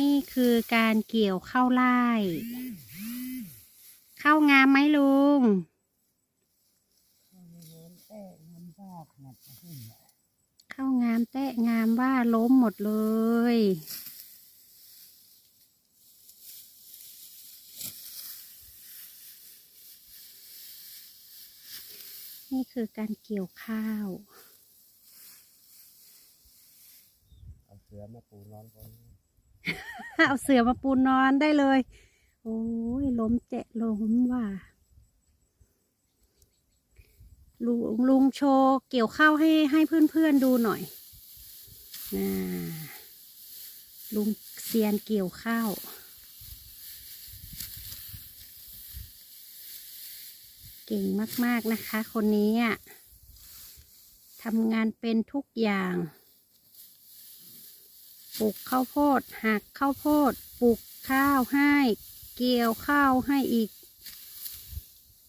นี่คือการเกี่ยวข้าวไร่ข้าวงามไหมลุงข้าวงามแตะงามว่าล้มหมดเลย นี่คือการเกี่ยวข้าวเอาเสือมาปูนอนบน เอาเสือมาปูนอนได้เลย โอ้ยล้มเจะล้มว่ะลุงลุงโชว์เกี่ยวข้าวให้ให้เพื่อนๆดูหน่อยนะลุงเซียนเกี่ยวข้าวเก่งมากๆนะคะ คนนี้อะทำงานเป็นทุกอย่าง ปลูกข้าวโพดหักข้าวโพดปลูกข้าวให้ เกี่ยวข้าวให้อีก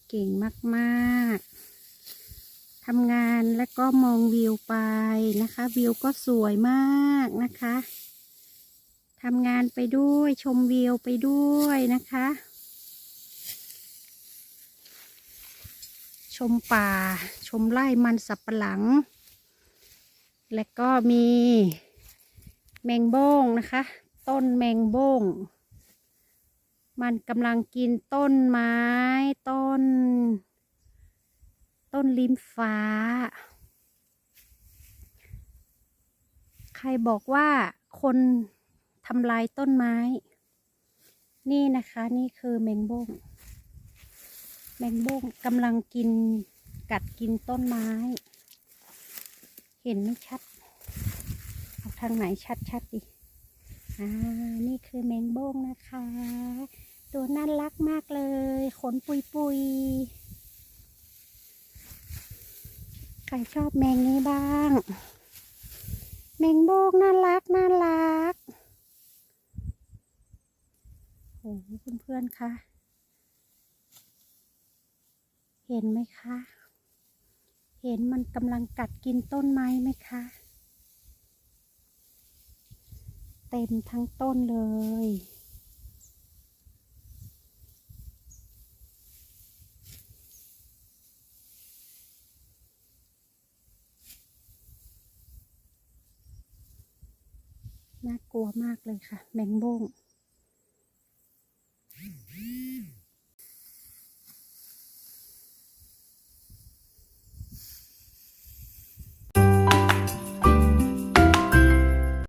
เก่งมากๆทำงานแล้วก็มองวิวไปนะคะ วิวก็สวยมากนะคะทำงานไปด้วยชมวิวไปด้วยนะคะ ชมป่า ชมไร่มันสับปะหลัง และก็มี แมงโบ้งนะคะ ต้นแมงโบ้ง มันกำลังกินต้นไม้ ต้น ต้นลิ้นฟ้า ใครบอกว่าคนทำลายต้นไม้ นี่นะคะนี่คือแมงโบ้ง แมงโบ้งกำลังกินกัดกินต้นไม้ เห็นไม่ชัดาทางไหนชัดๆดิอ่านี่คือแมงโบ้งนะคะ ตัวน่ารักมากเลย ขนปุยปุยใครชอบแมงนี้บ้าง แมงโบ้งน่ารักน่ารักโอ้โหเพื่อนๆคะเห็นไหมคะ เห็นมันกำลังกัดกินต้นไม้ไหมคะ เต็มทั้งต้นเลย น่ากลัวมากเลยค่ะ แมงบุ้ง